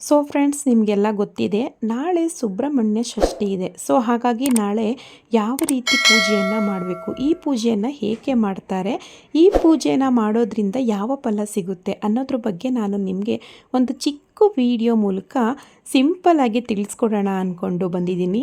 So friends ನಿಮಗೆಲ್ಲ ಗೊತ್ತಿದೆ, ನಾಳೆ ಸುಬ್ರಹ್ಮಣ್ಯ ಷಷ್ಠಿ ಇದೆ. ಸೊ ಹಾಗಾಗಿ ನಾಳೆ ಯಾವ ರೀತಿ ಪೂಜೆಯನ್ನು ಮಾಡಬೇಕು, ಈ ಪೂಜೆಯನ್ನು ಹೇಗೆ ಮಾಡ್ತಾರೆ, ಈ ಪೂಜೆನ ಮಾಡೋದ್ರಿಂದ ಯಾವ ಫಲ ಸಿಗುತ್ತೆ ಅನ್ನೋದ್ರ ಬಗ್ಗೆ ನಾನು ನಿಮಗೆ ಒಂದು ಚಿಕ್ಕ ವಿಡಿಯೋ ಮೂಲಕ ಸಿಂಪಲ್ಲಾಗಿ ತಿಳಿಸ್ಕೊಡೋಣ ಅಂದ್ಕೊಂಡು ಬಂದಿದ್ದೀನಿ.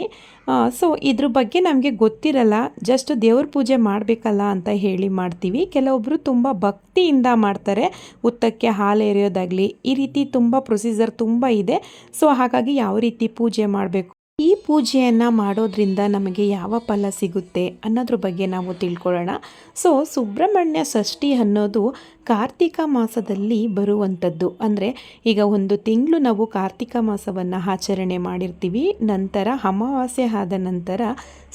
ಸೊ ಇದ್ರ ಬಗ್ಗೆ ನಮಗೆ ಗೊತ್ತಿರಲ್ಲ ಜಸ್ಟ್ ದೇವ್ರ ಪೂಜೆ ಮಾಡಬೇಕಲ್ಲ ಅಂತ ಹೇಳಿ ಮಾಡ್ತೀವಿ. ಕೆಲವೊಬ್ಬರು ತುಂಬ ಭಕ್ತಿಯಿಂದ ಮಾಡ್ತಾರೆ, ಉತ್ತಕ್ಕೆ ಹಾಲು ಎರೆಯೋದಾಗಲಿ ಈ ರೀತಿ ತುಂಬ ಪ್ರೊಸೀಜರ್ ತುಂಬ ಇದೆ. ಸೊ ಹಾಗಾಗಿ ಯಾವ ರೀತಿ ಪೂಜೆ ಮಾಡಬೇಕು? ಈ ಪೂಜೆಯನ್ನು ಮಾಡೋದ್ರಿಂದ ನಮಗೆ ಯಾವ ಫಲ ಸಿಗುತ್ತೆ ಅನ್ನೋದ್ರ ಬಗ್ಗೆ ನಾವು ತಿಳ್ಕೊಳ್ಳೋಣ. ಸೊ ಸುಬ್ರಹ್ಮಣ್ಯ ಷಷ್ಠಿ ಅನ್ನೋದು ಕಾರ್ತಿಕ ಮಾಸದಲ್ಲಿ ಬರುವಂಥದ್ದು. ಅಂದರೆ ಈಗ ಒಂದು ತಿಂಗಳು ನಾವು ಕಾರ್ತಿಕ ಮಾಸವನ್ನು ಆಚರಣೆ ಮಾಡಿರ್ತೀವಿ. ನಂತರ ಅಮಾವಾಸ್ಯೆ ಆದ ನಂತರ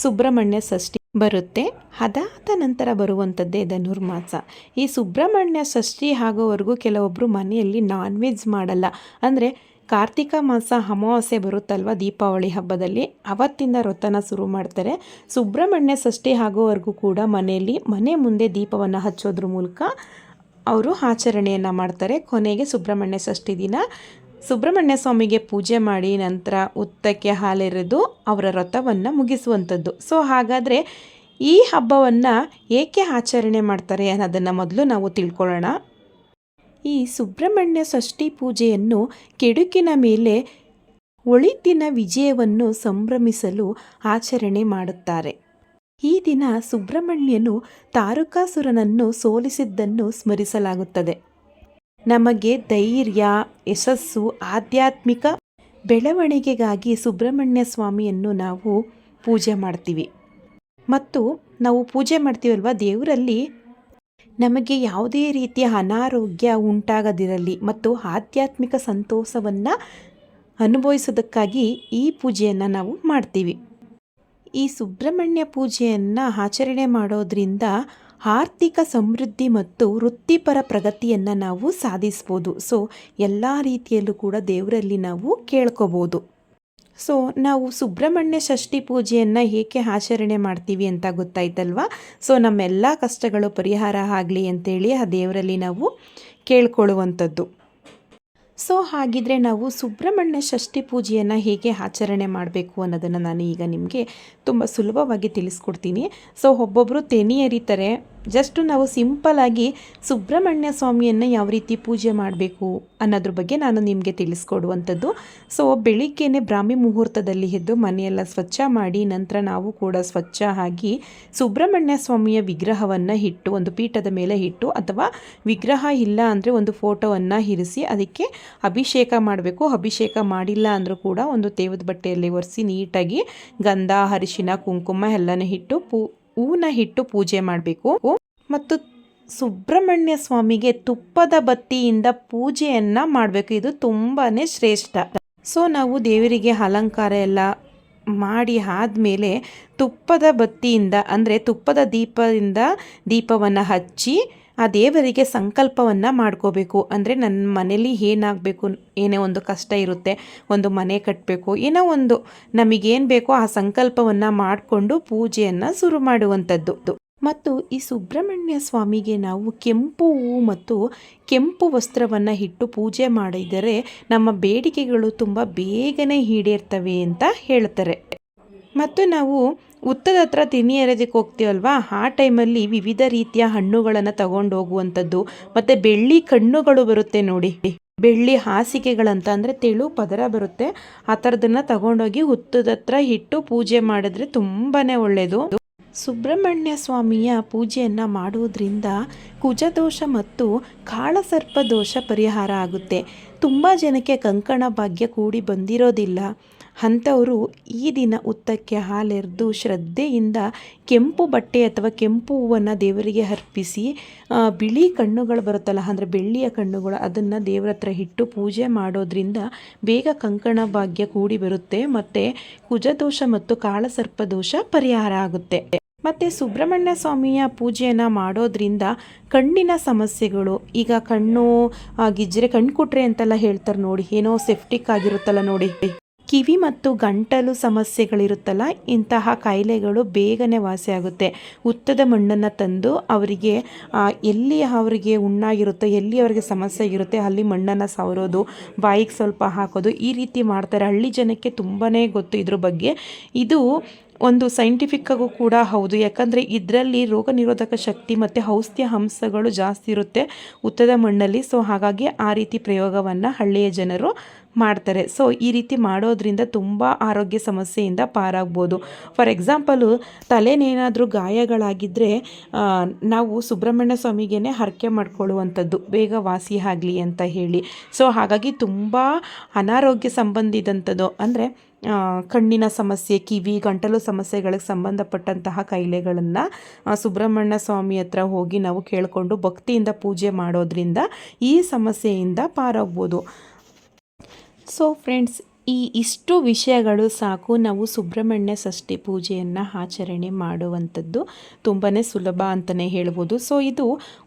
ಸುಬ್ರಹ್ಮಣ್ಯ ಷಷ್ಠಿ ಬರುತ್ತೆ. ಅದಾದ ನಂತರ ಬರುವಂಥದ್ದೇ ಧನುರ್ಮಾಸ ಈ ಸುಬ್ರಹ್ಮಣ್ಯ ಷಷ್ಠಿ ಆಗೋವರೆಗೂ ಕೆಲವೊಬ್ಬರು ಮನೆಯಲ್ಲಿ ನಾನ್ ವೆಜ್ ಮಾಡಲ್ಲ. ಅಂದರೆ ಕಾರ್ತಿಕ ಮಾಸ ಅಮಾವಾಸ್ಯೆ ಬರುತ್ತಲ್ವ ದೀಪಾವಳಿ ಹಬ್ಬದಲ್ಲಿ? ಅವತ್ತಿಂದ ವ್ರತನ ಶುರು ಮಾಡ್ತಾರೆ. ಸುಬ್ರಹ್ಮಣ್ಯ ಷಷ್ಠಿ ಆಗೋವರೆಗೂ ಕೂಡ ಮನೆಯಲ್ಲಿ ಮನೆ ಮುಂದೆ ದೀಪವನ್ನು ಹಚ್ಚೋದ್ರ ಮೂಲಕ ಅವರು ಆಚರಣೆಯನ್ನು ಮಾಡ್ತಾರೆ. ಕೊನೆಗೆ ಸುಬ್ರಹ್ಮಣ್ಯ ಷಷ್ಠಿ ದಿನ. ಸುಬ್ರಹ್ಮಣ್ಯ ಸ್ವಾಮಿಗೆ ಪೂಜೆ ಮಾಡಿ ನಂತರ ಉತ್ತಕ್ಕೆ ಹಾಲೆರೆದು ಅವರ ವ್ರತವನ್ನು ಮುಗಿಸುವಂಥದ್ದು ಸೊ ಹಾಗಾದರೆ ಈ ಹಬ್ಬವನ್ನು ಏಕೆ ಆಚರಣೆ ಮಾಡ್ತಾರೆ ಅನ್ನೋದನ್ನು ಮೊದಲು ನಾವು ತಿಳ್ಕೊಳ್ಳೋಣ. ಈ ಸುಬ್ರಹ್ಮಣ್ಯ ಷಷ್ಠಿ ಪೂಜೆಯನ್ನು ಕೆಡುಕಿನ ಮೇಲೆ ಒಳಿತಿನ ವಿಜಯವನ್ನು ಸಂಭ್ರಮಿಸಲು ಆಚರಣೆ ಮಾಡುತ್ತಾರೆ. ಈ ದಿನ ಸುಬ್ರಹ್ಮಣ್ಯನು ತಾರಕಾಸುರನನ್ನು ಸೋಲಿಸಿದ್ದನ್ನು ಸ್ಮರಿಸಲಾಗುತ್ತದೆ. ನಮಗೆ ಧೈರ್ಯ, ಯಶಸ್ಸು, ಆಧ್ಯಾತ್ಮಿಕ ಬೆಳವಣಿಗೆಗಾಗಿ ಸುಬ್ರಹ್ಮಣ್ಯ ಸ್ವಾಮಿಯನ್ನು ನಾವು ಪೂಜೆ ಮಾಡ್ತೀವಿ. ಮತ್ತು ನಾವು ಪೂಜೆ ಮಾಡ್ತೀವಲ್ವ ದೇವರಲ್ಲಿ? ನಮಗೆ ಯಾವುದೇ ರೀತಿಯ ಅನಾರೋಗ್ಯ ಉಂಟಾಗದಿರಲಿ ಮತ್ತು ಆಧ್ಯಾತ್ಮಿಕ ಸಂತೋಷವನ್ನು ಅನುಭವಿಸೋದಕ್ಕಾಗಿ ಈ ಪೂಜೆಯನ್ನು ನಾವು ಮಾಡ್ತೀವಿ. ಈ ಸುಬ್ರಹ್ಮಣ್ಯ ಪೂಜೆಯನ್ನು ಆಚರಣೆ ಮಾಡೋದ್ರಿಂದ ಆರ್ಥಿಕ ಸಮೃದ್ಧಿ ಮತ್ತು ವೃತ್ತಿಪರ ಪ್ರಗತಿಯನ್ನು ನಾವು ಸಾಧಿಸ್ಬೋದು. ಸೊ ಎಲ್ಲ ರೀತಿಯಲ್ಲೂ ಕೂಡ ದೇವರಲ್ಲಿ ನಾವು ಕೇಳ್ಕೋಬೋದು. ಸೊ ನಾವು ಸುಬ್ರಹ್ಮಣ್ಯ ಷಷ್ಠಿ ಪೂಜೆಯನ್ನು ಏಕೆ ಆಚರಣೆ ಮಾಡ್ತೀವಿ ಅಂತ ಗೊತ್ತಾಯ್ತಲ್ವ? ಸೊ ನಮ್ಮೆಲ್ಲ ಕಷ್ಟಗಳು ಪರಿಹಾರ ಆಗಲಿ ಅಂತೇಳಿ ಆ ದೇವರಲ್ಲಿ ನಾವು ಕೇಳ್ಕೊಳ್ಳುವಂಥದ್ದು. ಸೊ ಹಾಗಿದ್ರೆ ನಾವು ಸುಬ್ರಹ್ಮಣ್ಯ ಷಷ್ಠಿ ಪೂಜೆಯನ್ನು ಹೇಗೆ ಆಚರಣೆ ಮಾಡಬೇಕು ಅನ್ನೋದನ್ನು ನಾನು ಈಗ ನಿಮಗೆ ತುಂಬ ಸುಲಭವಾಗಿ ತಿಳಿಸ್ಕೊಡ್ತೀನಿ. ಸೊ ಒಬ್ಬೊಬ್ಬರು ತೆನಿ ಎರಿತಾರೆ ಜಸ್ಟು ನಾವು ಸಿಂಪಲಾಗಿ ಸುಬ್ರಹ್ಮಣ್ಯ ಸ್ವಾಮಿಯನ್ನು ಯಾವ ರೀತಿ ಪೂಜೆ ಮಾಡಬೇಕು ಅನ್ನೋದ್ರ ಬಗ್ಗೆ ನಾನು ನಿಮಗೆ ತಿಳಿಸ್ಕೊಡುವಂಥದ್ದು. ಸೊ ಬೆಳಿಗ್ಗೆನೆ ಬ್ರಾಹ್ಮಿ ಮುಹೂರ್ತದಲ್ಲಿ ಎದ್ದು ಮನೆಯೆಲ್ಲ ಸ್ವಚ್ಛ ಮಾಡಿ ನಂತರ ನಾವು ಕೂಡ ಸ್ವಚ್ಛ ಆಗಿ ಸುಬ್ರಹ್ಮಣ್ಯ ಸ್ವಾಮಿಯ ವಿಗ್ರಹವನ್ನು ಇಟ್ಟು, ಒಂದು ಪೀಠದ ಮೇಲೆ ಇಟ್ಟು ಅಥವಾ ವಿಗ್ರಹ ಇಲ್ಲ ಅಂದರೆ ಒಂದು ಫೋಟೋವನ್ನು ಇರಿಸಿ ಅದಕ್ಕೆ ಅಭಿಷೇಕ ಮಾಡಬೇಕು. ಅಭಿಷೇಕ ಮಾಡಿಲ್ಲ ಅಂದರೂ ಕೂಡ ಒಂದು ತೇವದ ಬಟ್ಟೆಯಲ್ಲಿ ಒರೆಸಿ ನೀಟಾಗಿ ಗಂಧ, ಅರಿಶಿನ, ಕುಂಕುಮ ಎಲ್ಲನೂ ಇಟ್ಟು ಪೂ ಹೂನ ಹಿಟ್ಟು ಪೂಜೆ ಮಾಡಬೇಕು. ಮತ್ತು ಸುಬ್ರಹ್ಮಣ್ಯ ಸ್ವಾಮಿಗೆ ತುಪ್ಪದ ಬತ್ತಿಯಿಂದ ಪೂಜೆಯನ್ನು ಮಾಡಬೇಕು. ಇದು ತುಂಬಾ ಶ್ರೇಷ್ಠ. ಸೊ, ನಾವು ದೇವರಿಗೆ ಅಲಂಕಾರ ಎಲ್ಲ ಮಾಡಿ ಆದಮೇಲೆ ತುಪ್ಪದ ಬತ್ತಿಯಿಂದ, ಅಂದರೆ ತುಪ್ಪದ ದೀಪದಿಂದ ದೀಪವನ್ನು ಹಚ್ಚಿ ಆ ದೇವರಿಗೆ ಸಂಕಲ್ಪವನ್ನು ಮಾಡ್ಕೋಬೇಕು. ಅಂದರೆ ನನ್ನ ಮನೇಲಿ ಏನಾಗಬೇಕು, ಏನೇ ಒಂದು ಕಷ್ಟ ಇರುತ್ತೆ, ಒಂದು ಮನೆ ಕಟ್ಟಬೇಕು ಏನೋ ಒಂದು ನಮಗೇನು ಬೇಕೋ ಆ ಸಂಕಲ್ಪವನ್ನು ಮಾಡಿಕೊಂಡು ಪೂಜೆಯನ್ನು ಶುರು ಮಾಡುವಂಥದ್ದು. ಮತ್ತು ಈ ಸುಬ್ರಹ್ಮಣ್ಯ ಸ್ವಾಮಿಗೆ ನಾವು ಕೆಂಪು ಹೂವು ಮತ್ತು ಕೆಂಪು ವಸ್ತ್ರವನ್ನು ಇಟ್ಟು ಪೂಜೆ ಮಾಡಿದರೆ ನಮ್ಮ ಬೇಡಿಕೆಗಳು ತುಂಬ ಬೇಗನೆ ಈಡೇರ್ತವೆ ಅಂತ ಹೇಳ್ತಾರೆ. ಮತ್ತು ನಾವು ಉತ್ತದ ಹತ್ರ ತಿನಿ ಎರೆದಕ್ಕೆ ಹೋಗ್ತೀವಲ್ವಾ? ಆ ಟೈಮಲ್ಲಿ ವಿವಿಧ ರೀತಿಯ ಹಣ್ಣುಗಳನ್ನು ತಗೊಂಡು ಹೋಗುವಂಥದ್ದು. ಮತ್ತು ಬೆಳ್ಳಿ ಕಣ್ಣುಗಳು ಬರುತ್ತೆ ನೋಡಿ. ಬೆಳ್ಳಿ ಹಾಸಿಗೆಗಳಂತ ಅಂದರೆ ತೆಳು ಪದರ ಬರುತ್ತೆ. ಆ ಥರದನ್ನು ತಗೊಂಡೋಗಿ ಹುತ್ತದ ಹತ್ರ ಇಟ್ಟು ಪೂಜೆ ಮಾಡಿದ್ರೆ ತುಂಬಾ ಒಳ್ಳೆಯದು ಸುಬ್ರಹ್ಮಣ್ಯ ಸ್ವಾಮಿಯ ಪೂಜೆಯನ್ನು ಮಾಡುವುದರಿಂದ ಕುಜದೋಷ ಮತ್ತು ಕಾಳಸರ್ಪ ದೋಷ ಪರಿಹಾರ ಆಗುತ್ತೆ. ತುಂಬ ಜನಕ್ಕೆ ಕಂಕಣ ಭಾಗ್ಯ ಕೂಡಿ ಬಂದಿರೋದಿಲ್ಲ. ಅಂಥವರು ಈ ದಿನ ಉತ್ತಕ್ಕೆ ಹಾಲೆರೆದು ಶ್ರದ್ಧೆಯಿಂದ ಕೆಂಪು ಬಟ್ಟೆ ಅಥವಾ ಕೆಂಪು ಹೂವನ್ನು ದೇವರಿಗೆ ಅರ್ಪಿಸಿ ಬಿಳಿ ಕಣ್ಣುಗಳು ಬರುತ್ತಲ್ಲ, ಅಂದರೆ ಬೆಳ್ಳಿಯ ಕಣ್ಣುಗಳು, ಅದನ್ನು ದೇವರ ಹತ್ರ ಇಟ್ಟು ಪೂಜೆ ಮಾಡೋದ್ರಿಂದ ಬೇಗ ಕಂಕಣ ಭಾಗ್ಯ ಕೂಡಿ ಬರುತ್ತೆ, ಮತ್ತು ಕುಜದೋಷ ಮತ್ತು ಕಾಳಸರ್ಪ ದೋಷ ಪರಿಹಾರ ಆಗುತ್ತೆ. ಮತ್ತು ಸುಬ್ರಹ್ಮಣ್ಯ ಸ್ವಾಮಿಯ ಪೂಜೆಯನ್ನು ಮಾಡೋದ್ರಿಂದ ಕಣ್ಣಿನ ಸಮಸ್ಯೆಗಳು, ಈಗ ಕಣ್ಣು ಗಿಜ್ರೆ ಕಣ್ಣು ಕೊಟ್ರೆ ಅಂತೆಲ್ಲ ಹೇಳ್ತಾರೆ ನೋಡಿ, ಏನೋ ಸೆಫ್ಟಿಕ್ ಆಗಿರುತ್ತಲ್ಲ ನೋಡಿ. ಕಿವಿ ಮತ್ತು ಗಂಟಲು ಸಮಸ್ಯೆಗಳಿರುತ್ತಲ್ಲ, ಇಂತಹ ಕಾಯಿಲೆಗಳು ಬೇಗನೆ ವಾಸಿಯಾಗುತ್ತೆ ಉತ್ತದ ಮಣ್ಣನ್ನು ತಂದು ಅವರಿಗೆ ಎಲ್ಲಿ ಅವರಿಗೆ ಉಣ್ಣಾಗಿರುತ್ತೆ, ಎಲ್ಲಿ ಅವರಿಗೆ ಸಮಸ್ಯೆ ಆಗಿರುತ್ತೆ, ಅಲ್ಲಿ ಮಣ್ಣನ್ನು ಸವರೋದು ಬಾಯಿಗೆ ಸ್ವಲ್ಪ ಹಾಕೋದು, ಈ ರೀತಿ ಮಾಡ್ತಾರೆ. ಹಳ್ಳಿ ಜನಕ್ಕೆ ತುಂಬಾ ಗೊತ್ತು ಇದ್ರ ಬಗ್ಗೆ. ಇದು ಒಂದು ಸೈಂಟಿಫಿಕ್ಕಾಗೂ ಕೂಡ ಹೌದು. ಯಾಕಂದರೆ ಇದರಲ್ಲಿ ರೋಗ ನಿರೋಧಕ ಶಕ್ತಿ ಮತ್ತು ಔಷಧಿಯ ಅಂಶಗಳು ಜಾಸ್ತಿ ಇರುತ್ತೆ ಉತ್ತದ ಮಣ್ಣಲ್ಲಿ. ಸೊ ಹಾಗಾಗಿ ಆ ರೀತಿ ಪ್ರಯೋಗವನ್ನು ಹಳ್ಳಿಯ ಜನರು ಮಾಡ್ತಾರೆ. ಸೊ ಈ ರೀತಿ ಮಾಡೋದ್ರಿಂದ ತುಂಬ ಆರೋಗ್ಯ ಸಮಸ್ಯೆಯಿಂದ ಪಾರಾಗ್ಬೋದು. ಫಾರ್ ಎಕ್ಸಾಂಪಲು ತಲೆನೇನಾದರೂ ಗಾಯಗಳಾಗಿದ್ದರೆ ನಾವು ಸುಬ್ರಹ್ಮಣ್ಯ ಸ್ವಾಮಿಗೇ ಹರಕೆ ಮಾಡ್ಕೊಳ್ಳುವಂಥದ್ದು. ಬೇಗ ವಾಸಿ ಆಗಲಿ ಅಂತ ಹೇಳಿ. ಸೊ ಹಾಗಾಗಿ ತುಂಬ ಅನಾರೋಗ್ಯ ಸಂಬಂಧಿದಂಥದ್ದು. ಅಂದರೆ ಕಣ್ಣಿನ ಸಮಸ್ಯೆ, ಕಿವಿ, ಗಂಟಲು ಸಮಸ್ಯೆಗಳಿಗೆ ಸಂಬಂಧಪಟ್ಟಂತಹ ಕಾಯಿಲೆಗಳನ್ನು ಸುಬ್ರಹ್ಮಣ್ಯ ಸ್ವಾಮಿ ಹತ್ರ ಹೋಗಿ ನಾವು ಕೇಳಿಕೊಂಡು ಭಕ್ತಿಯಿಂದ ಪೂಜೆ ಮಾಡೋದ್ರಿಂದ ಈ ಸಮಸ್ಯೆಯಿಂದ ಪಾರಾಗ್ಬೋದು. ಸೊ ಫ್ರೆಂಡ್ಸ್ ಈ ಇಷ್ಟು ವಿಷಯಗಳು ಸಾಕು. ನಾವು ಸುಬ್ರಹ್ಮಣ್ಯ ಷಷ್ಠಿ ಪೂಜೆಯನ್ನು ಆಚರಣೆ ಮಾಡುವಂಥದ್ದು ತುಂಬಾ ಸುಲಭ ಅಂತಲೇ ಹೇಳ್ಬೋದು. ಸೊ ಇದು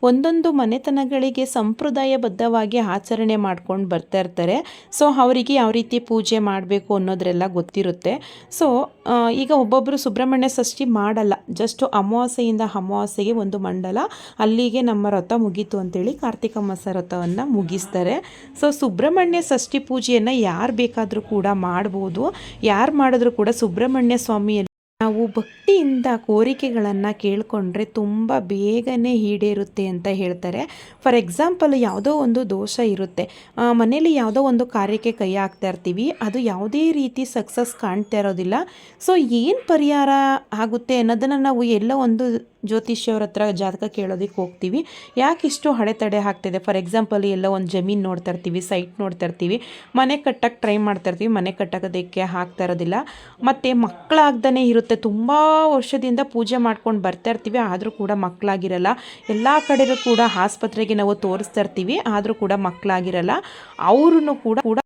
ಒಂದೊಂದು ಮನೆತನಗಳಿಗೆ ಸಂಪ್ರದಾಯಬದ್ಧವಾಗಿ ಆಚರಣೆ ಮಾಡ್ಕೊಂಡು ಬರ್ತಾ ಇರ್ತಾರೆ. ಸೊ ಅವರಿಗೆ ಯಾವ ರೀತಿ ಪೂಜೆ ಮಾಡಬೇಕು ಅನ್ನೋದ್ರೆಲ್ಲ ಗೊತ್ತಿರುತ್ತೆ. ಸೊ ಈಗ ಒಬ್ಬೊಬ್ಬರು ಸುಬ್ರಹ್ಮಣ್ಯ ಷಷ್ಠಿ ಮಾಡಲ್ಲ. ಜಸ್ಟ್ ಅಮಾವಾಸ್ಯೆಯಿಂದ ಅಮಾವಾಸ್ಯೆಗೆ ಒಂದು ಮಂಡಲ. ಅಲ್ಲಿಗೆ ನಮ್ಮ ರಥ ಮುಗೀತು ಅಂತೇಳಿ ಕಾರ್ತಿಕ ಮಾಸ ವ್ರತವನ್ನು ಮುಗಿಸ್ತಾರೆ. ಸೊ ಸುಬ್ರಹ್ಮಣ್ಯ ಷಷ್ಠಿ ಪೂಜೆಯನ್ನು ಯಾರು ಬೇಕಾದರೂ ಕೂಡ ಮಾಡ್ಬೋದು. ಯಾರು ಮಾಡಿದ್ರು ಕೂಡ ಸುಬ್ರಹ್ಮಣ್ಯ ಸ್ವಾಮಿಯಲ್ಲಿ ನಾವು ಭಕ್ತಿಯಿಂದ ಕೋರಿಕೆಗಳನ್ನು ಕೇಳಿಕೊಂಡ್ರೆ ತುಂಬ ಬೇಗನೆ ಈಡೇರುತ್ತೆ ಅಂತ ಹೇಳ್ತಾರೆ. ಫಾರ್ ಎಕ್ಸಾಂಪಲ್ ಯಾವುದೋ ಒಂದು ದೋಷ ಇರುತ್ತೆ. ಮನೇಲಿ ಯಾವುದೋ ಒಂದು ಕಾರ್ಯಕ್ಕೆ ಕೈ ಹಾಕ್ತಾ ಇರ್ತೀವಿ. ಅದು ಯಾವುದೇ ರೀತಿ ಸಕ್ಸಸ್ ಕಾಣ್ತಾ ಇರೋದಿಲ್ಲ. ಸೊ ಏನು ಪರಿಹಾರ ಆಗುತ್ತೆ ಅನ್ನೋದನ್ನು ನಾವು ಎಲ್ಲ ಒಂದು ಜ್ಯೋತಿಷ್ಯವ್ರ ಹತ್ರ ಜಾತಕ ಕೇಳೋದಕ್ಕೆ ಹೋಗ್ತೀವಿ. ಯಾಕೆ ಇಷ್ಟು ಹಡೆತಡೆ ಆಗ್ತಿದೆ? ಫಾರ್ ಎಕ್ಸಾಂಪಲ್ ಎಲ್ಲ ಒಂದು ಜಮೀನು ನೋಡ್ತಾ ಇರ್ತೀವಿ ಸೈಟ್ ನೋಡ್ತಾ ಇರ್ತೀವಿ. ಮನೆ ಕಟ್ಟಕ್ಕೆ ಟ್ರೈ ಮಾಡ್ತಾ ಇರ್ತೀವಿ, ಮನೆ ಕಟ್ಟೋದಕ್ಕೆ ಆಗ್ತಾ ಇರೋದಿಲ್ಲ. ಮತ್ತು ಮಕ್ಕಳಾಗ್ದೇ ಇರುತ್ತೆ ತುಂಬ ವರ್ಷದಿಂದ ಪೂಜೆ ಮಾಡ್ಕೊಂಡು ಬರ್ತಾ ಇರ್ತೀವಿ, ಆದರೂ ಕೂಡ ಮಕ್ಕಳಾಗಿರಲ್ಲ ಎಲ್ಲ ಕಡೆಯೂ ಕೂಡ ಆಸ್ಪತ್ರೆಗೆ ನಾವು ತೋರಿಸ್ತಾ ಇರ್ತೀವಿ, ಆದರೂ ಕೂಡ ಮಕ್ಕಳಾಗಿರಲ್ಲ ಅವ್ರೂ ಕೂಡ ಕೂಡ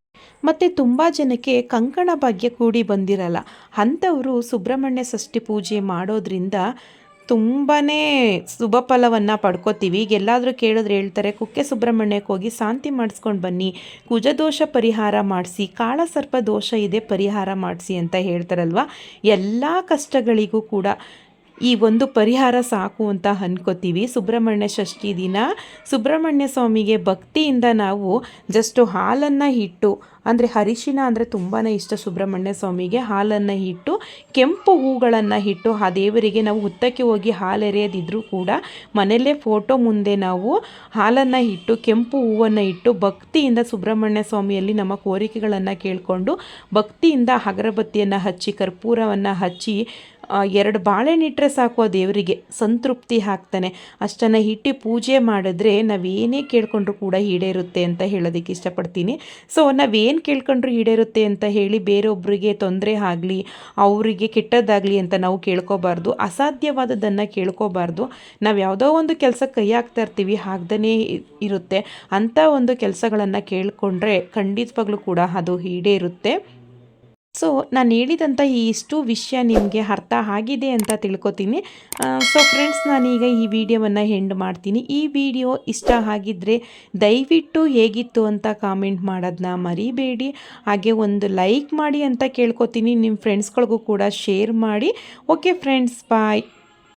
ಮತ್ತು ತುಂಬ ಜನಕ್ಕೆ ಕಂಕಣ ಭಾಗ್ಯ ಕೂಡಿ ಬಂದಿರಲ್ಲ. ಅಂಥವರು ಸುಬ್ರಹ್ಮಣ್ಯ ಷಷ್ಠಿ ಪೂಜೆ ಮಾಡೋದ್ರಿಂದ ತುಂಬಾ ಶುಭ ಫಲವನ್ನು ಪಡ್ಕೋತೀವಿ. ಈಗ ಎಲ್ಲಾದರೂ ಕೇಳಿದ್ರೆ ಹೇಳ್ತಾರೆ, ಕುಕ್ಕೆ ಸುಬ್ರಹ್ಮಣ್ಯಕ್ಕೆ ಹೋಗಿ ಶಾಂತಿ ಮಾಡಿಸ್ಕೊಂಡು ಬನ್ನಿ ಕುಜದೋಷ ಪರಿಹಾರ ಮಾಡಿಸಿ, ಕಾಳಸರ್ಪ ದೋಷ ಇದೆ ಪರಿಹಾರ ಮಾಡಿಸಿ ಅಂತ ಹೇಳ್ತಾರಲ್ವ? ಎಲ್ಲ ಕಷ್ಟಗಳಿಗೂ ಕೂಡ ಈ ಒಂದು ಪರಿಹಾರ ಸಾಕು ಅಂತ ಅನ್ಕೋತೀವಿ. ಸುಬ್ರಹ್ಮಣ್ಯ ಷಷ್ಠಿ ದಿನ. ಸುಬ್ರಹ್ಮಣ್ಯ ಸ್ವಾಮಿಗೆ ಭಕ್ತಿಯಿಂದ ನಾವು ಜಸ್ಟು ಹಾಲನ್ನು ಇಟ್ಟು ಅಂದರೆ ಅರಿಶಿನ ಅಂದರೆ ತುಂಬಾ ಇಷ್ಟ ಸುಬ್ರಹ್ಮಣ್ಯ ಸ್ವಾಮಿಗೆ, ಹಾಲನ್ನು ಇಟ್ಟು ಕೆಂಪು ಹೂಗಳನ್ನು ಇಟ್ಟು ಆ ದೇವರಿಗೆ ನಾವು ಹುತ್ತಕ್ಕೆ ಹೋಗಿ ಹಾಲು ಎರೆಯದಿದ್ರೂ ಕೂಡ ಮನೆಯಲ್ಲೇ ಫೋಟೋ ಮುಂದೆ ನಾವು ಹಾಲನ್ನು ಇಟ್ಟು ಕೆಂಪು ಹೂವನ್ನು ಇಟ್ಟು ಭಕ್ತಿಯಿಂದ ಸುಬ್ರಹ್ಮಣ್ಯ ಸ್ವಾಮಿಯಲ್ಲಿ ನಮ್ಮ ಕೋರಿಕೆಗಳನ್ನು ಕೇಳಿಕೊಂಡು ಭಕ್ತಿಯಿಂದ ಅಗರಬತ್ತಿಯನ್ನು ಹಚ್ಚಿ, ಕರ್ಪೂರವನ್ನು ಹಚ್ಚಿ ಎರಡು ಬಾಳೆನಿಟ್ಟರೆ ಸಾಕು, ಆ ದೇವರಿಗೆ ಸಂತೃಪ್ತಿ ಹಾಕ್ತಾನೆ. ಅಷ್ಟನ್ನು ಇಟ್ಟು ಪೂಜೆ ಮಾಡಿದ್ರೆ ನಾವೇನೇ ಕೇಳ್ಕೊಂಡ್ರು ಕೂಡ ಈಡೇರುತ್ತೆ ಅಂತ ಹೇಳೋದಕ್ಕೆ ಇಷ್ಟಪಡ್ತೀನಿ. ಸೊ ನಾವೇನು ಕೇಳ್ಕೊಂಡ್ರು ಈಡೇರುತ್ತೆ ಅಂತ ಹೇಳಿ ಬೇರೊಬ್ಬರಿಗೆ ತೊಂದರೆ ಆಗಲಿ, ಅವರಿಗೆ ಕೆಟ್ಟದ್ದಾಗಲಿ ಅಂತ ನಾವು ಕೇಳ್ಕೋಬಾರ್ದು, ಅಸಾಧ್ಯವಾದದ್ದನ್ನು ಕೇಳ್ಕೋಬಾರ್ದು. ನಾವು ಯಾವುದೋ ಒಂದು ಕೆಲಸ ಕೈ ಹಾಕ್ತಾ ಇರ್ತೀವಿ ಹಾಕ್ದೇ ಇರುತ್ತೆ. ಅಂಥ ಒಂದು ಕೆಲಸಗಳನ್ನು ಕೇಳಿಕೊಂಡ್ರೆ ಖಂಡಿತವಾಗ್ಲೂ ಕೂಡ ಅದು ಈಡೇರುತ್ತೆ. ಸೊ ನಾನು ಹೇಳಿದಂಥ ಈ ಇಷ್ಟು ವಿಷಯ ನಿಮಗೆ ಅರ್ಥ ಆಗಿದೆ ಅಂತ ತಿಳ್ಕೊತೀನಿ. ಸೊ ಫ್ರೆಂಡ್ಸ್ ನಾನೀಗ ಈ ವಿಡಿಯೋವನ್ನು ಹೆಂಡ್ ಮಾಡ್ತೀನಿ. ಈ ವಿಡಿಯೋ ಇಷ್ಟ ಆಗಿದ್ದರೆ ದಯವಿಟ್ಟು ಹೇಗಿತ್ತು ಅಂತ ಕಾಮೆಂಟ್ ಮಾಡೋದನ್ನ ಮರಿಬೇಡಿ. ಹಾಗೆ ಒಂದು ಲೈಕ್ ಮಾಡಿ ಅಂತ ಕೇಳ್ಕೊತೀನಿ. ನಿಮ್ಮ ಫ್ರೆಂಡ್ಸ್ಗಳಿಗೂ ಕೂಡ ಶೇರ್ ಮಾಡಿ. Okay friends bye